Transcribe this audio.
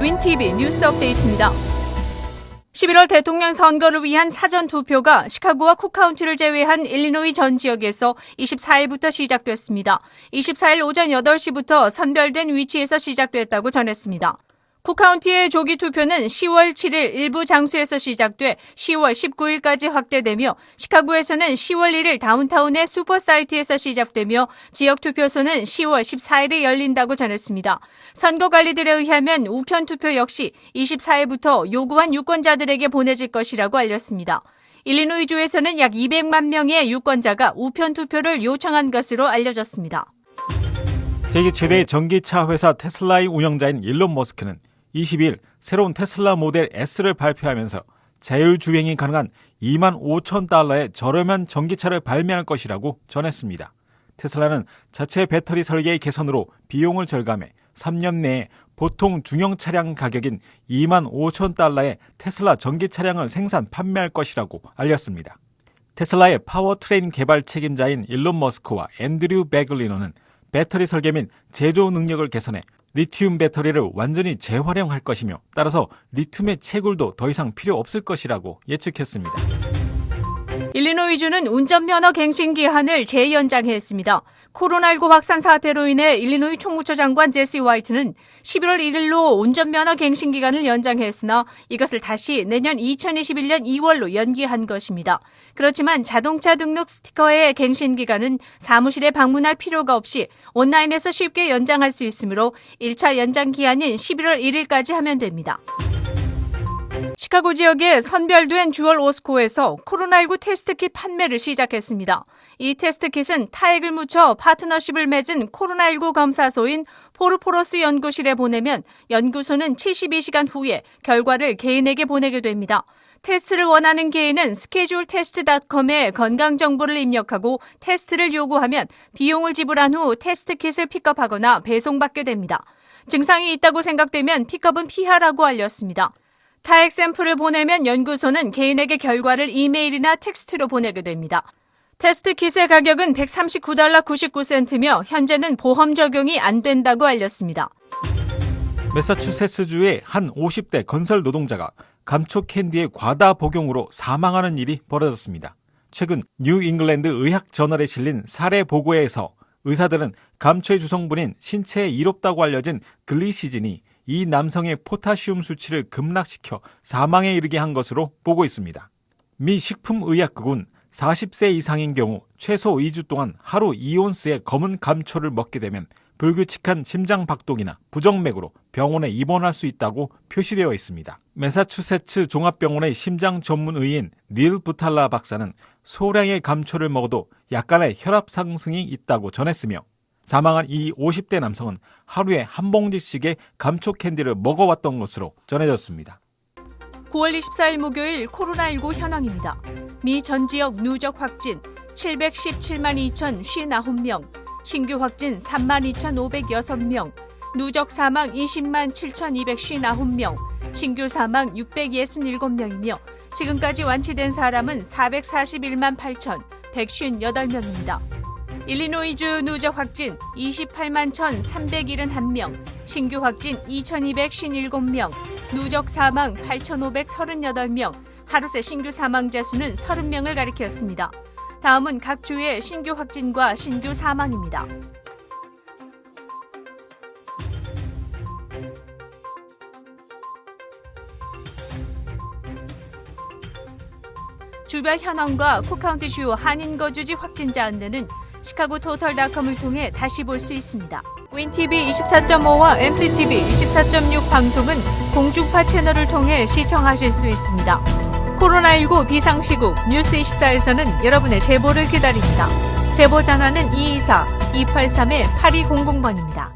윈TV 뉴스 업데이트입니다. 11월 대통령 선거를 위한 사전 투표가 시카고와 쿡카운티를 제외한 일리노이 전 지역에서 24일부터 시작됐습니다. 24일 오전 8시부터 선별된 위치에서 시작됐다고 전했습니다. 쿡카운티의 조기 투표는 10월 7일 일부 장소에서 시작돼 10월 19일까지 확대되며 시카고에서는 10월 1일 다운타운의 슈퍼사이트에서 시작되며 지역 투표소는 10월 14일에 열린다고 전했습니다. 선거관리들에 의하면 우편 투표 역시 24일부터 요구한 유권자들에게 보내질 것이라고 알렸습니다. 일리노이주에서는 약 200만 명의 유권자가 우편 투표를 요청한 것으로 알려졌습니다. 세계 최대의 전기차 회사 테슬라의 운영자인 일론 머스크는 20일 새로운 테슬라 모델 S를 발표하면서 자율주행이 가능한 2만 5천 달러의 저렴한 전기차를 발매할 것이라고 전했습니다. 테슬라는 자체 배터리 설계의 개선으로 비용을 절감해 3년 내에 보통 중형 차량 가격인 2만 5천 달러의 테슬라 전기 차량을 생산 판매할 것이라고 알렸습니다. 테슬라의 파워트레인 개발 책임자인 일론 머스크와 앤드류 베글리노는 배터리 설계 및 제조 능력을 개선해 리튬 배터리를 완전히 재활용할 것이며 따라서 리튬의 채굴도 더 이상 필요 없을 것이라고 예측했습니다. 일리노이주는 운전면허 갱신 기한을 재연장했습니다. 코로나19 확산 사태로 인해 일리노이 총무처 장관 제시 화이트는 11월 1일로 운전면허 갱신 기간을 연장했으나 이것을 다시 내년 2021년 2월로 연기한 것입니다. 그렇지만 자동차 등록 스티커의 갱신 기간은 사무실에 방문할 필요가 없이 온라인에서 쉽게 연장할 수 있으므로 1차 연장 기한인 11월 1일까지 하면 됩니다. 시카고 지역의 선별된 주얼 오스코에서 코로나19 테스트킷 판매를 시작했습니다. 이 테스트킷은 타액을 묻혀 파트너십을 맺은 코로나19 검사소인 포르포러스 연구실에 보내면 연구소는 72시간 후에 결과를 개인에게 보내게 됩니다. 테스트를 원하는 개인은 스케줄 테스트닷컴에 건강 정보를 입력하고 테스트를 요구하면 비용을 지불한 후 테스트 킷을 픽업하거나 배송받게 됩니다. 증상이 있다고 생각되면 픽업은 피하라고 알렸습니다. 타액 샘플을 보내면 연구소는 개인에게 결과를 이메일이나 텍스트로 보내게 됩니다. 테스트 킷의 가격은 139달러 99센트며 현재는 보험 적용이 안 된다고 알렸습니다. 매사추세츠주의 한 50대 건설 노동자가 감초 캔디의 과다 복용으로 사망하는 일이 벌어졌습니다. 최근 뉴 잉글랜드 의학 저널에 실린 사례 보고에서 의사들은 감초의 주성분인 신체에 이롭다고 알려진 글리시진이 이 남성의 포타시움 수치를 급락시켜 사망에 이르게 한 것으로 보고 있습니다. 미 식품의약국은 40세 이상인 경우 최소 2주 동안 하루 2온스의 검은 감초를 먹게 되면 불규칙한 심장 박동이나 부정맥으로 병원에 입원할 수 있다고 표시되어 있습니다. 매사추세츠 종합병원의 심장 전문 의인 닐 부탈라 박사는 소량의 감초를 먹어도 약간의 혈압 상승이 있다고 전했으며 사망한 이 50대 남성은 하루에 한 봉지씩의 감초 캔디를 먹어왔던 것으로 전해졌습니다. 9월 24일 목요일 코로나19 현황입니다. 미 전 지역 누적 확진 717만 2,059명, 신규 확진 3만 2,506명, 누적 사망 20만 7,259명, 신규 사망 667명이며 지금까지 완치된 사람은 441만 8,158명입니다. 일리노이주 누적 확진 28만 1,371명, 신규 확진 2,257명, 누적 사망 8,538명, 하루 새 신규 사망자 수는 30명을 가리켰습니다. 다음은 각 주의 신규 확진과 신규 사망입니다. 주별 현황과 쿡카운티 주요 한인 거주지 확진자 안내는 시카고 토털닷컴을 통해 다시 볼 수 있습니다. 윈TV 24.5와 MCTV 24.6 방송은 공중파 채널을 통해 시청하실 수 있습니다. 코로나19 비상시국 뉴스24에서는 여러분의 제보를 기다립니다. 제보 전화는 224-283-8200번입니다.